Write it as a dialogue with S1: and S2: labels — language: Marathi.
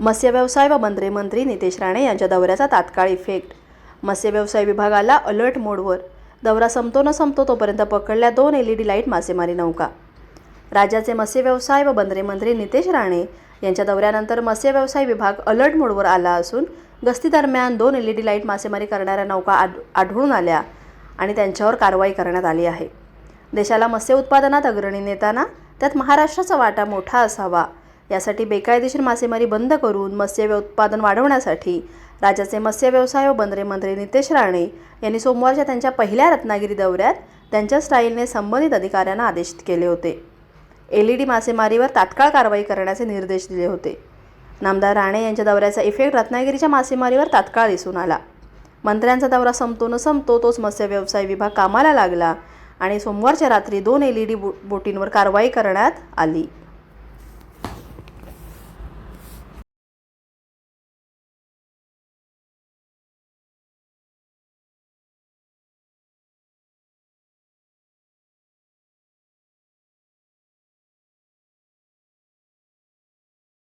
S1: मत्स्य व्यवसाय व बंदरे मंत्री नितेश राणे यांच्या दौऱ्याचा तात्काळ इफेक्ट. मत्स्य व्यवसाय विभागाला अलर्ट मोडवर. दौरा संपतो न संपतो तोपर्यंत पकडल्या दोन एल ई डी लाइट मासेमारी नौका. राज्याचे मत्स्यव्यवसाय व बंदरे मंत्री नितेश राणे यांच्या दौऱ्यानंतर मत्स्यव्यवसाय विभाग अलर्ट मोडवर आला असून गस्तीदरम्यान दोन एल ई डी लाइट मासेमारी करणाऱ्या नौका आढ आढळून आल्या आणि त्यांच्यावर कारवाई करण्यात आली आहे. देशाला मत्स्य उत्पादनात अग्रणी नेताना त्यात महाराष्ट्राचा वाटा मोठा असावा यासाठी बेकायदेशीर मासेमारी बंद करून मत्स्य उत्पादन वाढवण्यासाठी राज्याचे मत्स्य व्यवसाय व बंदरे मंत्री नितेश राणे यांनी सोमवारच्या त्यांच्या पहिल्या रत्नागिरी दौऱ्यात त्यांच्या स्टाईलने संबंधित अधिकाऱ्यांना आदेशित केले होते. एल ई डी मासेमारीवर तात्काळ कारवाई करण्याचे निर्देश दिले होते. नामदार राणे यांच्या दौऱ्याचा इफेक्ट रत्नागिरीच्या मासेमारीवर तात्काळ दिसून आला. मंत्र्यांचा दौरा संपतो न संपतो तोच मत्स्य व्यवसाय विभाग कामाला लागला आणि सोमवारच्या रात्री दोन एल ई डी बो बोटींवर कारवाई करण्यात आली.